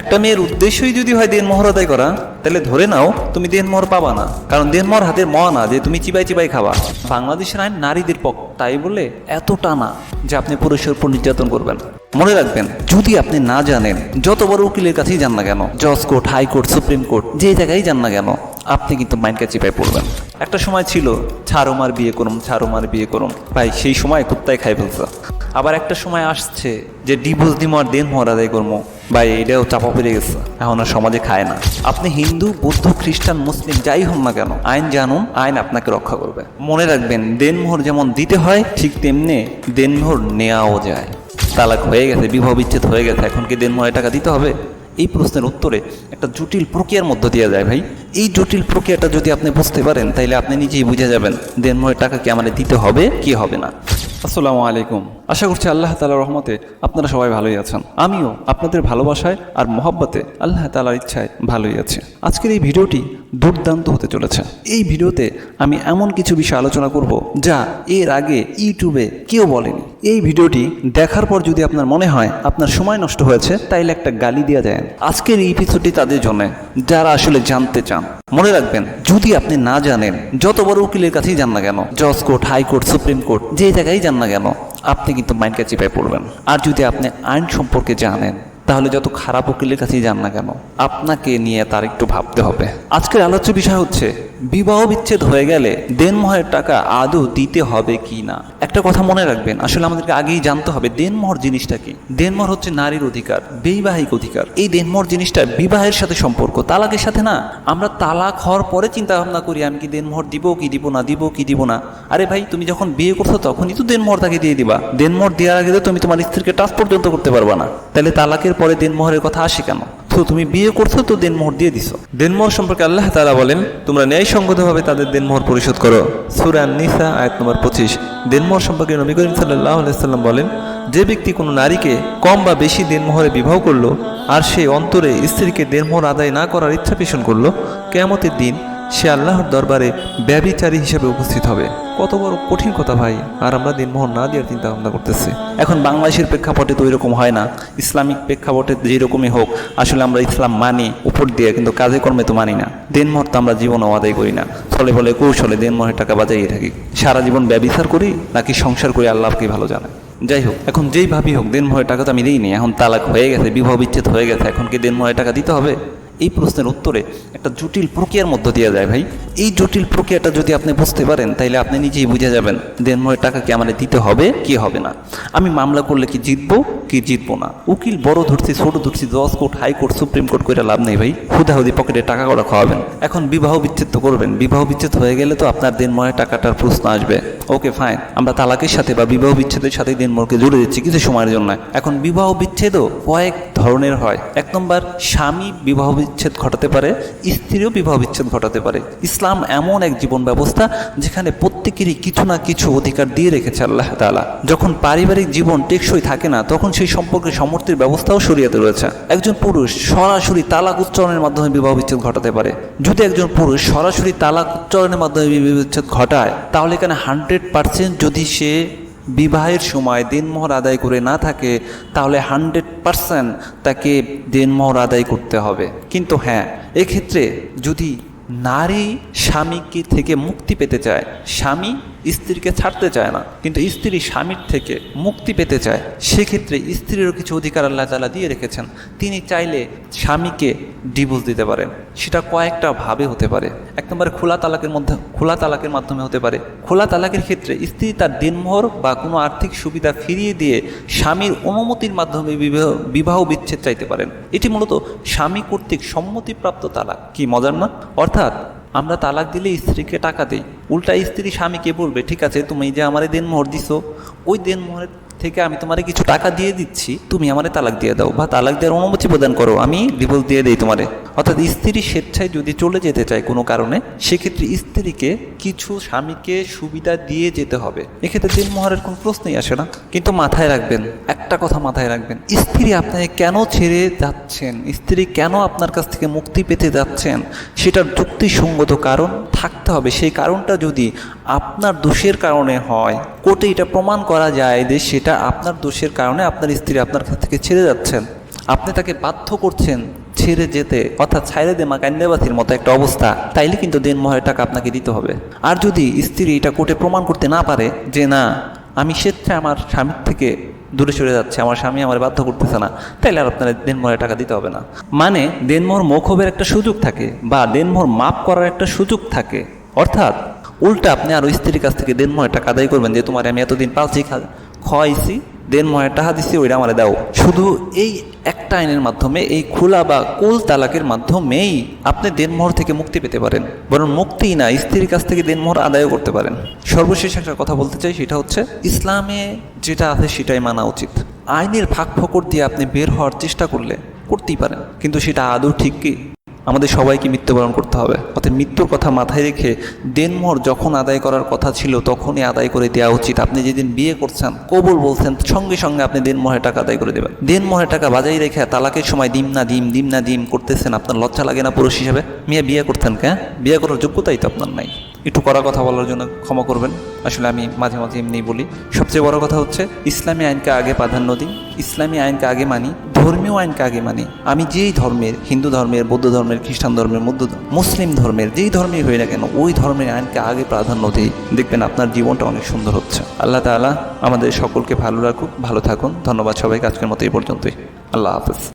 একটা মেয়ের উদ্দেশ্যই যদি হয় দেন মোহর আদায় করা, তাহলে ধরে নাও তুমি দেন মোহর পাবা না। কারণ দেন মোহর হাতের ম না যে তুমি চিবাই চিবাই খাবা। বাংলাদেশের আইন নারীদের পক্ষ, তাই বলে এত টানা যে আপনি পুরুষের উপর নির্যাতন করবেন। মনে রাখবেন, যদি আপনি না জানেন, যত বড় উকিলের কাছেই যান না কেন, জজ কোর্ট হাইকোর্ট সুপ্রিম কোর্ট যে জায়গায় যান না কেন আপনি কিন্তু মাইন্ডকে চিপায় পড়বেন। একটা সময় ছিল ছাড়ো মার বিয়ে করুন ছাড়ো মার বিয়ে করুন ভাই, সেই সময় কুত্তায় খাই ফেলছে। আবার একটা সময় আসছে যে ডিভোর্স দিমো আর দেন আদায় করব ভাই, এটাও চাপা পড়ে গেছে। এখন আর সমাজে খায় না। আপনি হিন্দু, বৌদ্ধ, খ্রিস্টান, মুসলিম, যাই হন না কেন, আইন জানুন, আইন আপনাকে রক্ষা করবে। মনে রাখবেন দেনমোহর যেমন দিতে হয়, ঠিক তেমনি দেনমোহর নেওয়াও যায়। তালাক হয়ে গেছে, বিবাহ বিচ্ছেদ হয়ে গেছে, এখন কি দেনমোহরের টাকা দিতে হবে? এই প্রশ্নের উত্তরে একটা জটিল প্রক্রিয়ার মধ্য দিয়ে যায় ভাই। এই জটিল প্রক্রিয়াটা যদি আপনি বুঝতে পারেন তাহলে আপনি নিজেই বুঝে যাবেন দেনমোহরের টাকা কি আমাদের দিতে হবে, কি হবে না। আসসালামু আলাইকুম। আশা করছি আল্লাহ তালার রহমতে আপনারা সবাই ভালোই আছেন। আমিও আপনাদের ভালোবাসায় আর মহাব্বতে আল্লাহ তালার ইচ্ছায় ভালোই আছি। আজকের এই ভিডিওটি দুর্দান্ত হতে চলেছে। এই ভিডিওতে আমি এমন কিছু বিষয় আলোচনা করব যা এর আগে ইউটিউবে কেউ বলেনি। এই ভিডিওটি দেখার পর যদি আপনার মনে হয় আপনার সময় নষ্ট হয়েছে, তাইলে একটা গালি দেওয়া যায় আজকের এই এপিসোডটি তাদের জন্য, যারা আসলে জানতে চান। মনে রাখবেন, যদি আপনি না জানেন যত বড় উকিলের কাছেই যান না কেন জজ কোর্ট হাইকোর্ট সুপ্রিম কোর্ট যে জায়গায় যান না কেন আপনি কিন্তু মাইন্ডকে চিপায় পড়বেন। আর যদি আপনি আইন সম্পর্কে জানেন, তাহলে যত খারাপ উকিলের কাছেই যান না কেন, আপনাকে নিয়ে তার একটু ভাবতে হবে। আজকের আলোচ্য বিষয় হচ্ছে বিবাহ বিচ্ছেদ হয়ে গেলে দেনমোহরের টাকা আদৌ দিতে হবে কি না? একটা কথা মনে রাখবেন, আসলে আমাদেরকে আগেই জানতে হবে দেনমোহর জিনিসটা কি? দেনমোহর হচ্ছে নারীর অধিকার, বৈবাহিক অধিকার। এই দেনমোহর জিনিসটা বিবাহের সাথে সম্পর্ক, তালাকের সাথে না? আমরা তালাক হওয়ার পরে চিন্তা ভাবনা করি, আমি কি দেনমোহর দিব কি দিব না, দিব কি দিব না? আরে ভাই, তুমি যখন বিয়ে করছ তখনই তো দেনমোহর তাকে দিয়ে দিবা। দেনমোহর দেওয়ার আগে তো তুমি তোমার স্ত্রীকে টাচ পর্যন্ত করতে পারবা না। তাহলে তালাকের পরে দেনমোহরের কথা আসে কেন? তো তুমি বিয়ে করছ তো দেনমোহর দিয়ে দিছো। দেনমোহর সম্পর্কে আল্লাহ তালা বলেন, তোমরা ন্যায়সঙ্গতভাবে তাদের দেনমোহর পরিশোধ করো। সুরান নিসা আয়াত নম্বর পঁচিশ। দেনমোহর সম্পর্কে নবী করিম সাল্লাহ আলাইসাল্লাম বলেন, যে ব্যক্তি কোনো নারীকে কম বা বেশি দেনমোহরে বিবাহ করল, আর সে অন্তরে স্ত্রীকে দেনমোহর আদায় না করার ইচ্ছা পেষণ করল, কেয়ামতের দিন সে আল্লাহর দরবারে ব্যবিচারী হিসেবে উপস্থিত হবে। কত বড় কঠিন কথা ভাই। আর আমরা দিনমোহর না দেওয়ার চিন্তা ভাবনা করতেছি। এখন বাংলাদেশের প্রেক্ষাপটে তো ওইরকম হয় না। ইসলামিক প্রেক্ষাপটে যেরকমই হোক, আসলে আমরা ইসলাম মানি, উপর দিয়ে, কিন্তু কাজে কর্মে তো মানি না। দেনমোহর তো আমরা জীবনও আদায় করি না। ফলে ফলে কৌশলে দেনমোহরের টাকা বাজাইয়ে থাকি। সারা জীবন ব্যবচার করি, নাকি সংসার করি আল্লাহকে ভালো জানে। যাই হোক, এখন যেই ভাবি হোক, দেনমোহরের টাকা তো আমি দিইনি। এখন তালাক হয়ে গেছে, বিবাহ বিচ্ছেদ হয়ে গেছে। এখন কি দেনমোহরের টাকা দিতে হবে? এই প্রশ্নের উত্তরে একটা জটিল প্রক্রিয়ার মধ্য দিয়ে যায় ভাই। এই জটিল প্রক্রিয়াটা যদি আপনি বুঝতে পারেন তাহলে আপনি নিজেই বুঝে যাবেন দেনময়ের টাকা কি আমাদের দিতে হবে, কি হবে না। আমি মামলা করলে কি জিতবো কি জিতবো না। উকিল বড় ধরছি, ছোট ধরছি, জজ কোর্ট হাইকোর্ট সুপ্রিম কোর্ট করে লাভ নেই ভাই। হুদাহুদি পকেটে টাকা করা খাওয়াবেন। এখন বিবাহ বিচ্ছেদ তো করবেন। বিবাহ বিচ্ছেদ হয়ে গেলে তো আপনার দেনময়ের টাকাটার প্রশ্ন আসবে। Okay, fine. আমরা তালাকের সাথে বা বিবাহ বিচ্ছেদের সাথে দেনমরকে জুড়ে দিচ্ছি, কিছু সময়ের জন্য। এখন বিবাহ বিচ্ছেদও কয়েক ধরনের হয়। এক নম্বর, স্বামী বিবাহ বিচ্ছেদ ঘটাতে পারে, স্ত্রীও বিবাহ বিচ্ছেদ ঘটাতে পারে। ইসলাম এমন এক জীবন ব্যবস্থা যেখানে প্রত্যেকেরই কিছু না কিছু অধিকার দিয়ে রেখেছে আল্লাহ তালা যখন পারিবারিক জীবন টেকসই থাকে না, তখন সেই সম্পর্কে সমর্থের ব্যবস্থাও সরিয়াতে রয়েছে। একজন পুরুষ সরাসরি তালাক উচ্চারণের মাধ্যমে বিবাহ বিচ্ছেদ ঘটাতে পারে। যদি একজন পুরুষ সরাসরি তালাক উচ্চারণের মাধ্যমে বিবাহ বিচ্ছেদ ঘটায়, তাহলে এখানে হান্ড্রেড পার্সেন্ট যদি সে বিবাহের সময় দিনমোহর আদায় করে না থাকে, তাহলে হান্ড্রেড পারসেন্ট তাকে দিনমোহর আদায় করতে হবে। কিন্তু হ্যাঁ এক্ষেত্রে যদি নারী স্বামীকে থেকে মুক্তি পেতে চায়? স্বামী স্ত্রীকে ছাড়তে চায় না। কিন্তু স্ত্রী স্বামীর থেকে মুক্তি পেতে চায়। সেক্ষেত্রে স্ত্রীরও কিছু অধিকার আল্লাহ তালা দিয়ে রেখেছেন। তিনি চাইলে স্বামীকে ডিভোর্স দিতে পারেন। সেটা কয়েকটা ভাবে হতে পারে। এক নম্বরে খোলা তালাকের মধ্যে খোলা তালাকের মাধ্যমে হতে পারে। খোলা তালাকের ক্ষেত্রে স্ত্রী তার দিনমোহর বা কোনো আর্থিক সুবিধা ফিরিয়ে দিয়ে স্বামীর অনুমতির মাধ্যমে বিবাহ বিবাহ বিচ্ছেদ চাইতে পারেন। এটি মূলত স্বামী কর্তৃক সম্মতিপ্রাপ্ত তালাক। কি মজার না? অর্থাৎ আমরা তালাক দিলে স্ত্রীকে টাকা দিই। উল্টা স্ত্রী স্বামীকে বলবে, ঠিক আছে, তুমি যে আমার দেনমোহর দিছো, ওই দেনমোহরের থেকে আমি তোমারে কিছু টাকা দিয়ে দিচ্ছি, তুমি আমারে তালাক দিয়ে দাও বা তালাক দেওয়ার অনুমতি প্রদান করো, আমি ডিভোর্স দিয়ে দিই তোমারে। অর্থাৎ স্ত্রী স্বেচ্ছায় যদি চলে যেতে চায় কোনো কারণে, সেক্ষেত্রে স্ত্রীকে কিছু স্বামীকে সুবিধা দিয়ে যেতে হবে। এক্ষেত্রে দিনমোহরের কোনো প্রশ্নই আসে না, কিন্তু মাথায় রাখবেন, একটা কথা মাথায় রাখবেন, স্ত্রী আপনাকে কেন ছেড়ে যাচ্ছেন? স্ত্রী কেন আপনার কাছ থেকে মুক্তি পেতে যাচ্ছেন? সেটার যুক্তিসঙ্গত কারণ থাকতে হবে। সেই কারণটা যদি আপনার দোষের কারণে হয় কোর্টে এটা প্রমাণ করা যায় যে সেটা আপনার দোষের কারণে আপনার স্ত্রী আপনার কাছ থেকে ছেড়ে যাচ্ছেন। আপনি তাকে বাধ্য করছেন ছেড়ে যেতে, অর্থাৎ ছাইরে দে মা কান্দেবাসির মতো একটা অবস্থা। তাইলে কিন্তু দেনমোহরের টাকা আপনাকে দিতে হবে। আর যদি স্ত্রী এটা কোর্টে প্রমাণ করতে না পারে যে না, আমি স্বেচ্ছায় আমার স্বামীর থেকে দূরে সরে যাচ্ছে, আমার স্বামী আমার বাধ্য করতেছে না, তাইলে আর আপনার দেনমোহরের টাকা দিতে হবে না। মানে দেনমোহর মৌখবের একটা সুযোগ থাকে বা দেনমোহর মাপ করার একটা সুযোগ থাকে। অর্থাৎ উল্টা আপনি আরও স্ত্রীর কাছ থেকে দেনমোহরের টাকা আদায় করবেন যে তোমার আমি এতদিন পালছি খাওয়াইছি দেনমোহরের টাকা দিছি, ওইটা আমারে দাও। শুধু এই একটা আইনের মাধ্যমে, এই খোলা বা কুল তালাকের মাধ্যমেই আপনি দেনমোহর থেকে মুক্তি পেতে পারেন। বরং মুক্তি না, স্ত্রীর কাছ থেকে দেনমোহর আদায়ও করতে পারেন। সর্বশেষ একটা কথা বলতে চাই, সেটা হচ্ছে ইসলামে যেটা আছে সেটাই মানা উচিত। আইনের ফাঁক ফকর দিয়ে আপনি বের হওয়ার চেষ্টা করলে করতেই পারেন। কিন্তু সেটা আদৌ ঠিক কি? আমাদের সবাইকে মৃত্যুবরণ করতে হবে। অর্থাৎ মৃত্যুর কথা মাথায় রেখে দেনমোহর যখন আদায় করার কথা ছিল, তখনই আদায় করে দেওয়া উচিত। আপনি যেদিন বিয়ে করছেন, কবুল বলছেন, সঙ্গে সঙ্গে আপনি দেনমোহরের টাকা আদায় করে দেবেন। দেনমহের টাকা বাজাই রেখে তালাকের সময় দিম না দিম দিম না দিম করতেছেন, আপনার লজ্জা লাগে না পুরুষ হিসাবে? মেয়ে, বিয়ে করতেন কে? বিয়ে করার যোগ্যতাই তো আপনার নাই। একটু কড়া কথা বলার জন্য ক্ষমা করবেন। আসলে আমি মাঝে মাঝে এমনি বলি। সবচেয়ে বড় কথা হচ্ছে, ইসলামী আইনকে আগে প্রাধান্য দিই ইসলামী আইনকে আগে মানি, ধর্মীয় আইনকে আগে মানি। আমি যেই ধর্মের, হিন্দু ধর্মের, বৌদ্ধ ধর্মের, খ্রিস্টান ধর্মের, মধ্য মুসলিম ধর্মের, যেই ধর্মেই হই না কেন, ওই ধর্মের আইনকে আগে প্রাধান্য দিই। দেখবেন আপনার জীবনটা অনেক সুন্দর হচ্ছে। আল্লাহ তাআলা আমাদের সকলকে ভালো রাখুক, ভালো থাকুন। ধন্যবাদ সবাইকে আজকের মতো এই পর্যন্তই। আল্লাহ হাফেজ।